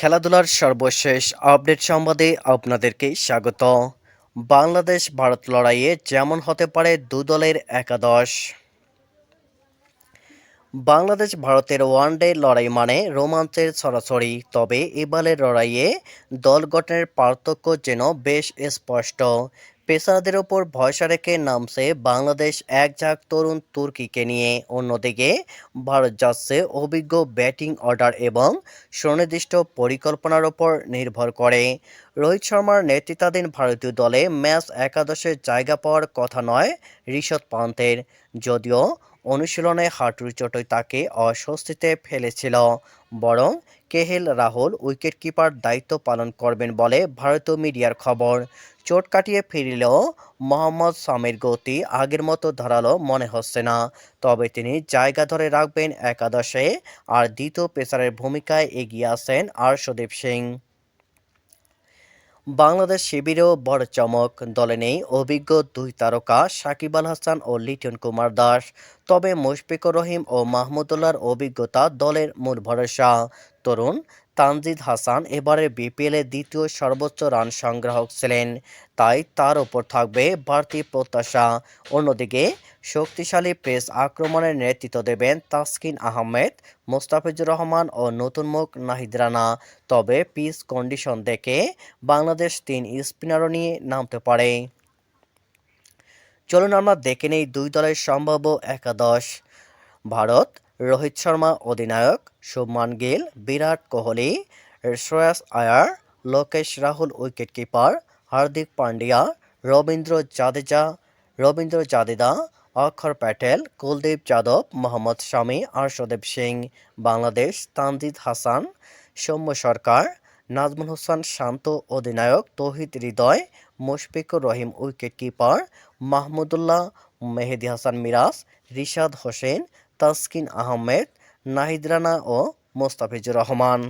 খেলাধুলার সর্বশেষ আপডেট সংবাদে আপনাদেরকে স্বাগত। বাংলাদেশ ভারত লড়াইয়ে যেমন হতে পারে দু দলের একাদশ। বাংলাদেশ ভারতের ওয়ানডে লড়াই মানে রোমাঞ্চের ছড়াছড়ি, তবে এবারের লড়াইয়ে দল গঠনের পার্থক্য যেন বেশ স্পষ্ট। পেসারদের ওপর ভরসা রেখে নামছে বাংলাদেশ এক ঝাঁক তরুণ তুর্কিকে নিয়ে। অন্যদিকে, ভারত যাচ্ছে অভিজ্ঞ ব্যাটিং অর্ডার এবং সুনির্দিষ্ট পরিকল্পনার ওপর নির্ভর করে। রোহিত শর্মার নেতৃত্বাধীন ভারতীয় দলে ম্যাচ একাদশে জায়গা পাওয়ার কথা নয় ঋষভ পান্তের। যদিও অনুশীলনে হাঁটুর চোটই তাকে অস্বস্তিতে ফেলেছিল। বরং কেহেল রাহুল উইকেটকিপার দায়িত্ব পালন করবেন বলে ভারতীয় মিডিয়ার খবর। চোট কাটিয়ে ফিরলেও মোহাম্মদ সামির গতি আগের মতো ধারালো মনে হচ্ছে না। তবে তিনি জায়গা ধরে রাখবেন একাদশে আর দ্বিতীয় পেসারের ভূমিকায় এগিয়ে আছেন আর্শদীপ সিং। বাংলাদেশ শিবিরেও বড় চমক। দলে নেই অভিজ্ঞ দুই তারকা সাকিব আল হাসান ও লিটন কুমার দাস। তবে মুশফিকুর রহিম ও মাহমুদুল্লাহর অভিজ্ঞতা দলের মূল ভরসা। তরুণ তানজিদ হাসান এবারে বিপিএলে দ্বিতীয় সর্বোচ্চ রান সংগ্রাহক ছিলেন। তাই তার ওপর থাকবে বাড়তি প্রত্যাশা। অন্যদিকে শক্তিশালী পেস আক্রমণের নেতৃত্ব দেবেন তাসকিন আহমেদ, মোস্তাফিজুর রহমান ও নতুন মুখ নাহিদ রানা। তবে পিচ কন্ডিশন দেখে বাংলাদেশ তিন স্পিনারও নিয়ে নামতে পারে। চলুন আমরা দেখে নেই দুই দলের সম্ভাব্য একাদশ। ভারত, রোহিত শর্মা অধিনায়ক, শুভমান গিল, বিরাট কোহলি, শ্রেয়াস আয়ার, লোকেশ রাহুল উইকেটকিপার, হার্দিক পান্ডিয়া, রবীন্দ্র জাদেজা, রবীন্দ্র জাদেদা অক্ষর প্যাটেল, কুলদীপ যাদব, মোহাম্মদ শামি, আর্শদেব সিং, বাংলাদেশ, তানজিদ হাসান, সৌম্য সরকার নাজমুল হোসেন শান্ত অধিনায়ক তৌহিদ হৃদয়, মুশফিকুর রহিম উইকেট কিপার, মাহমুদুল্লাহ মেহেদি হাসান মিরাজ, রিশাদ হোসেন, তাসকিন আহমেদ, নাহিদ রানা ও মোস্তাফিজুর রহমান।